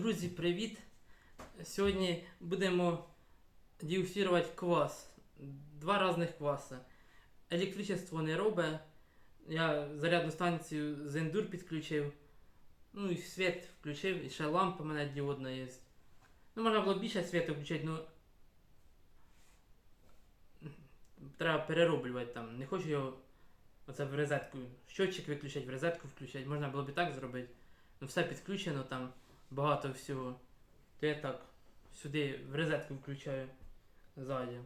Друзі, привіт! Сьогодні будемо дегустувати квас. Два різних кваса. Електричество не робить. Я зарядну станцію з ендур підключив. Ну і світ включив, і ще лампа в мене діодна є. Ну, можна було більше світу включити, ну. Треба перероблювати там. Не хочу його оце в розетку. Щотчик виключати, в розетку включати. Можна було б і так зробити. Ну все підключено там багато всього. То я так сюди в розетку включаю ззаді.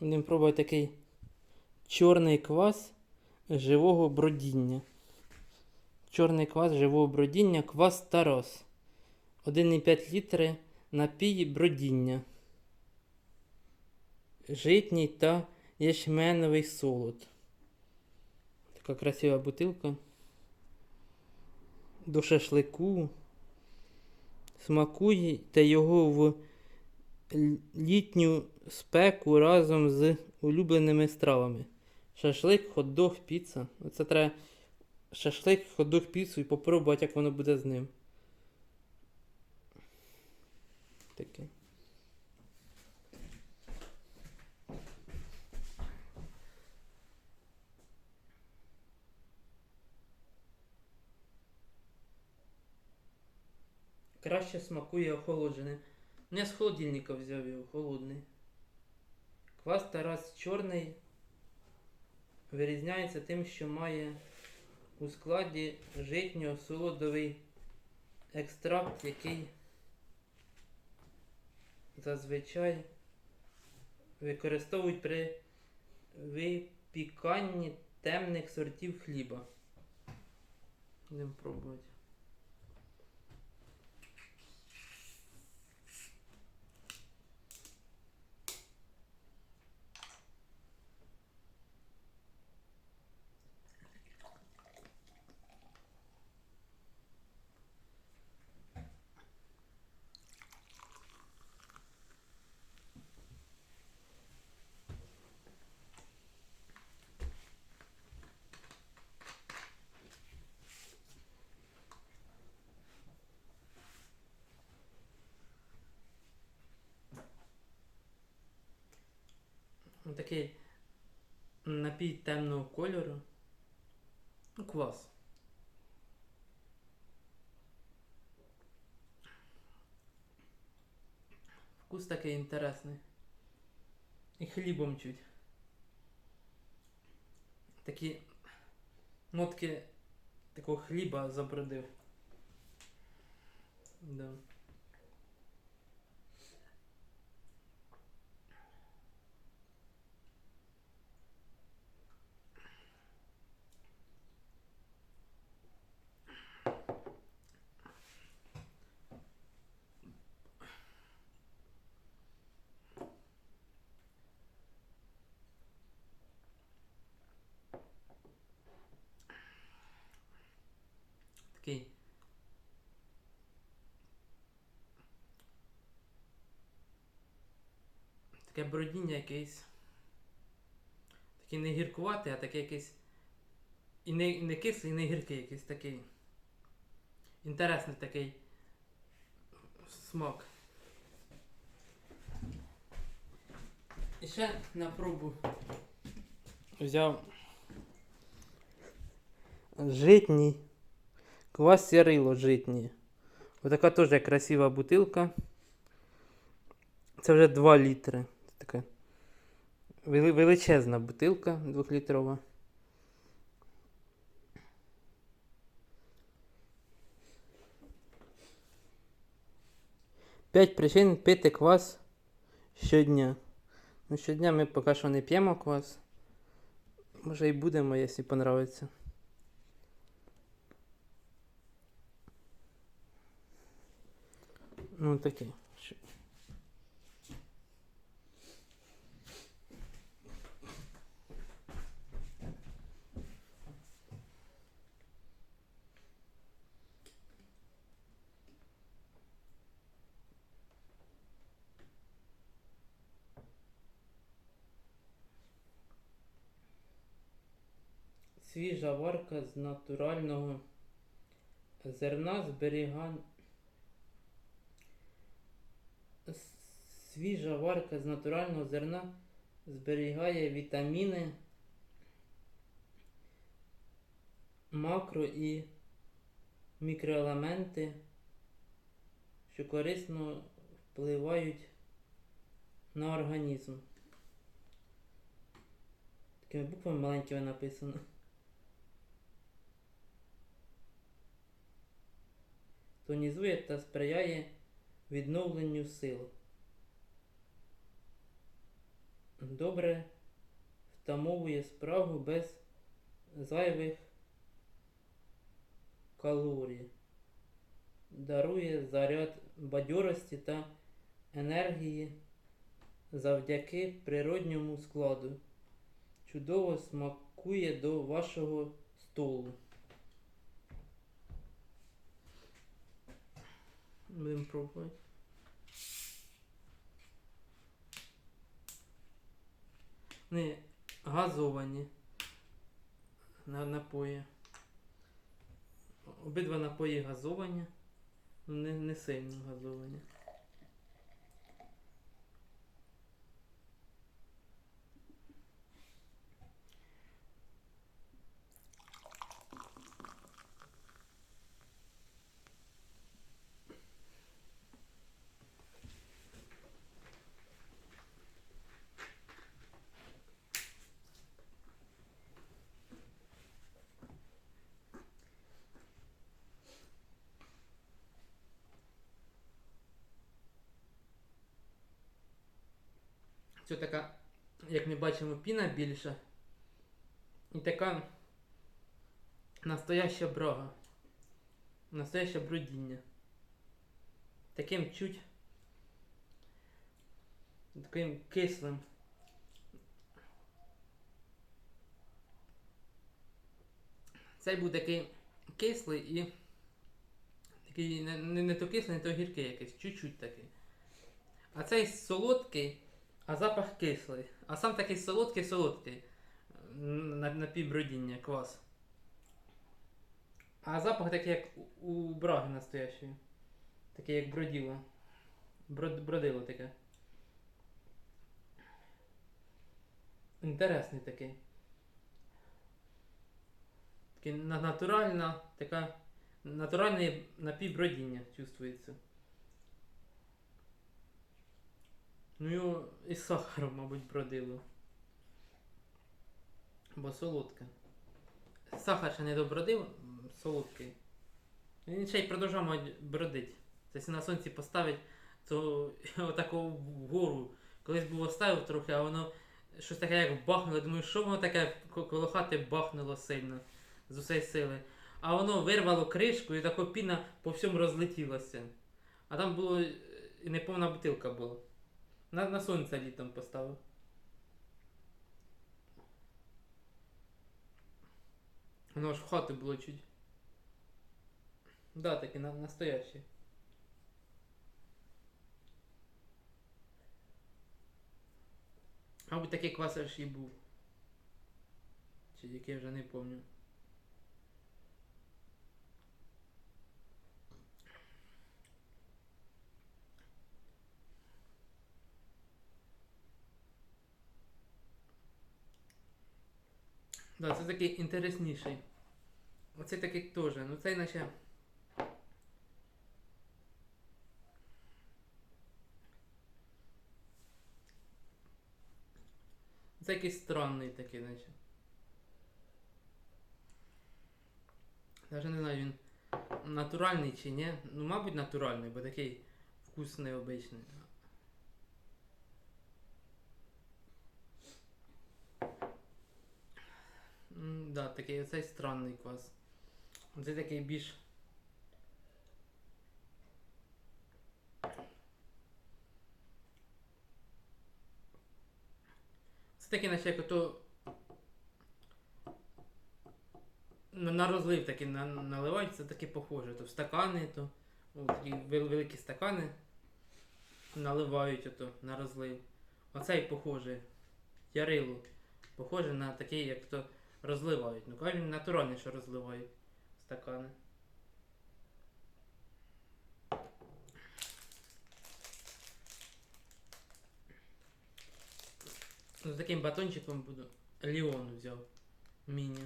Будемо пробувати такий чорний квас живого бродіння. Чорний квас живого бродіння, квас Тарос. 1,5 літри напій бродіння. Житній та ячменовий солод. Така красива бутилка. До шашлику. Смакуйте його в літню спеку разом з улюбленими стравами. Шашлик, хот-дог, піца. Оце треба шашлик, хот-дог, піцу і попробувати, як воно буде з ним. Таке. Краще смакує охолоджене. Я з холодильника взяв його холодний. Квас Тарас чорний вирізняється тим, що має у складі житньо-солодовий екстракт, який зазвичай використовують при випіканні темних сортів хліба. Будемо пробувати. Такий напій темного кольору. Ну, квас. Вкус такий інтересний. І хлібом чуть. Такі нотки такого хліба забродив. Да. Такий. Таке бродіння якесь. Такий не гіркуватий, а таке якийсь. І не, і не кислий, і не гіркий якийсь такий. Інтересний такий смак. І ще на пробу взяв житній квас сірило житній. Отака теж красива бутилка. Це вже 2 літри. Така величезна бутилка 2-літрова. П'ять причин пити квас щодня. Ну, щодня ми поки що не п'ємо квас. Може і будемо, якщо понравиться. Ну таке. Свіжа варка з натурального зерна зберігань. С- Свіжа варка з натурального зерна зберігає вітаміни, макро і мікроелементи, що корисно впливають на організм. Такими буквами маленькими написано. Тонізує та сприяє відновленню сил. Добре втамовує спрагу без зайвих калорій. Дарує заряд бадьорості та енергії завдяки природньому складу. Чудово смакує до вашого столу. Будемо пробувати. Не газовані на напої. Обидва напої газовані, ну не, не сильно газовані. Це така, як ми бачимо, піна більша. І така настояща брага. Настояще брудіння. Таким чуть. Таким кислим. Цей був такий кислий і. Такий не, не, не то кислий, не то гіркий якийсь, чуть-чуть такий. А цей солодкий, а запах кислий. А сам такий солодкий солодкий. На, на півбродіння, квас. А запах такий, як у браги настоящої. Такий, як броділо. Брод, бродило таке. Інтересний такий. Такий натуральна, така натуральне напівбродіння чувствується. Ну його і сахаром, мабуть, бродило. Бо солодке. Сахар ще не добродив, солодкий. Він ще й продовжав бродить. Тобто на сонці поставить, то отако вгору. Колись було ставив трохи, а воно щось таке як бахнуло. Думаю, що воно таке ко- коло хати бахнуло сильно з усієї сили. А воно вирвало кришку і така піна по всьому розлетілася. А там було е, і неповна бутилка була. На, на сонце літом поставив. Воно аж в хату було чуть. Да, таки на, настоящий. Мабуть, такий квас аж і був. Чи який я вже не пам'ятаю. Да, це такий інтересніший. Оцей такий теж. Ну цей наче. Це якийсь странний такий, наче. Даже не знаю, він натуральний чи ні. Ну, мабуть, натуральний, бо такий вкус необичний. Да, такий оцей странний квас. Це такий більш. Це такий, наче як ото. На, розлив такий на, наливають, це таке похоже. То в стакани, то о, такі великі стакани наливають ото на розлив. Оцей похожий. Ярило. Похоже на такий, як то розливають. Ну натуральні, що розливають стакани. Ну, з таким батончиком буду. Ліон взяв. Міні.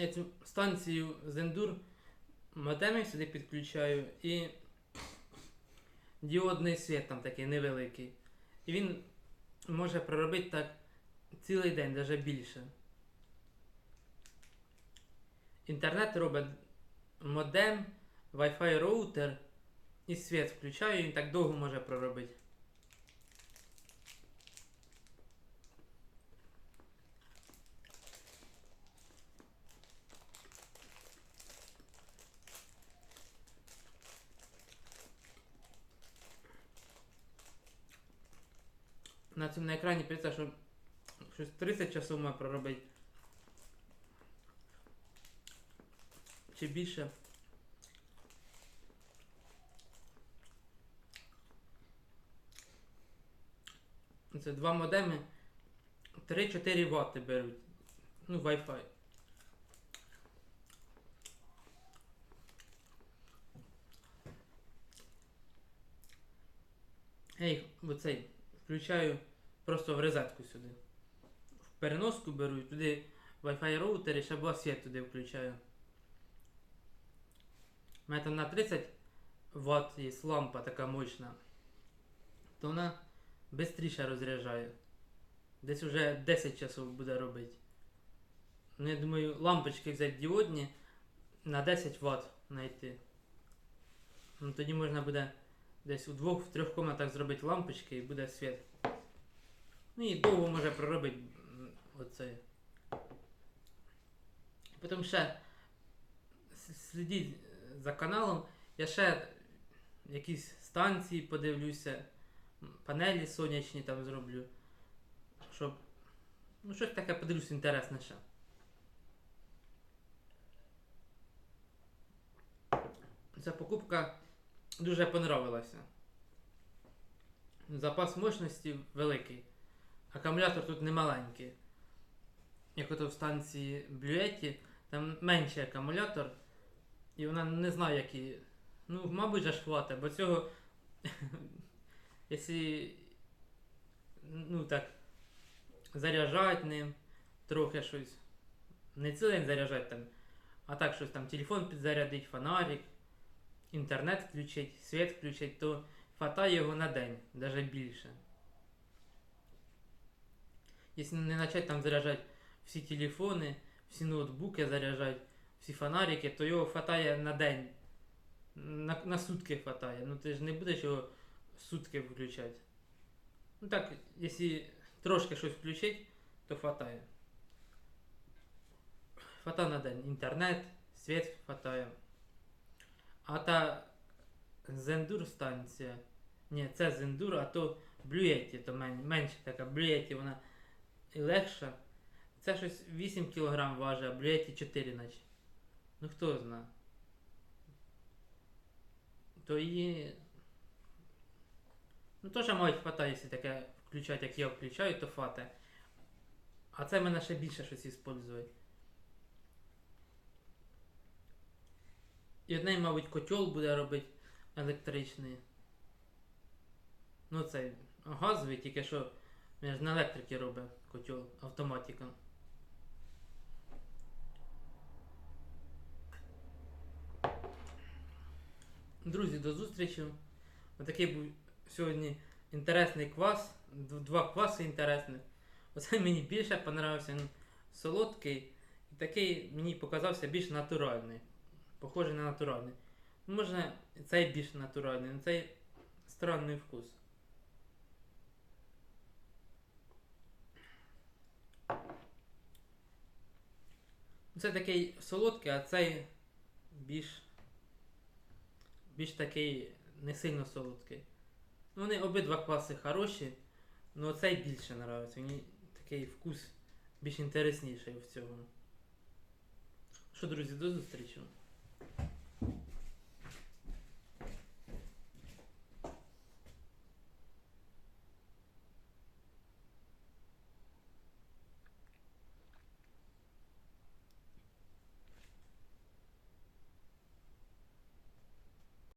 Я цю станцію Зендур модеми сюди підключаю і діодний світ там такий невеликий. І він може проробити так цілий день, навіть більше. Інтернет робить модем, Wi-Fi роутер і світ включаю, і він так довго може проробити. Цьому на екрані пишеться, що щось 30 часов має проробити. Чи більше. Це два модеми 3-4 Вт беруть. Ну, Wi-Fi. Їх оцей включаю просто в розетку сюди. В переноску беру і туди Wi-Fi роутер і ще світ туди включаю. У мене там на 30 Вт є лампа така мощна. То вона швидше розряджає. Десь вже 10 часов буде робити. Ну, я думаю, лампочки взяти діодні на 10 Вт знайти. Ну, тоді можна буде десь у двох в трьох комнатах зробити лампочки і буде світ. Ну і довго може проробити оце. Потім ще слідіть за каналом. Я ще якісь станції подивлюся, панелі сонячні там зроблю. Щоб. Ну, щось таке подивлюсь інтересне ще. Ця покупка дуже понравилася. Запас мощності великий. Акумулятор тут не маленький. Як ото в станції Блюеті, там менший акумулятор, і вона не знає, які. Ну, мабуть, же ж хватить, бо цього. Якщо. Ну так. Заряджати ним трохи щось. Не цілий день заряджати там, а так щось там телефон підзарядить, фонарик, інтернет включить, світ включить, то хватає його на день, навіть більше. Якщо не почати там заряджати всі телефони, всі ноутбуки заряджати, всі фонарики, то його хватає на день. На, на сутки хватає. Ну ти ж не будеш його сутки включати. Ну так, якщо трошки щось включити, то хватає. Хватає на день. Інтернет, світ хватає. А та Зендур станція. Ні, це Зендур, а то Блюєті, то мен, менша така Блюєті, вона і легша. Це щось 8 кг важить, а Блюєті 4 наче. Ну хто знає. То її. Ну теж мають хватає, якщо таке включати, як я включаю, то хватає. А це мене ще більше щось використовує. І одне, мабуть, котел буде робити електричний. Ну це газовий, тільки що він ж на електрики робить котел автоматика. Друзі, до зустрічі. Отакий був сьогодні інтересний квас. Два кваси інтересних. Оце мені більше понравився. Він солодкий і такий мені показався більш натуральний. Похожий на натуральний. Може, цей більш натуральний, але цей странний вкус. Це такий солодкий, а цей більш. більш такий не сильно солодкий. Ну, вони обидва класи хороші, але цей більше подобається. Мені такий вкус більш інтересніший в цьому. Що, друзі, до зустрічі.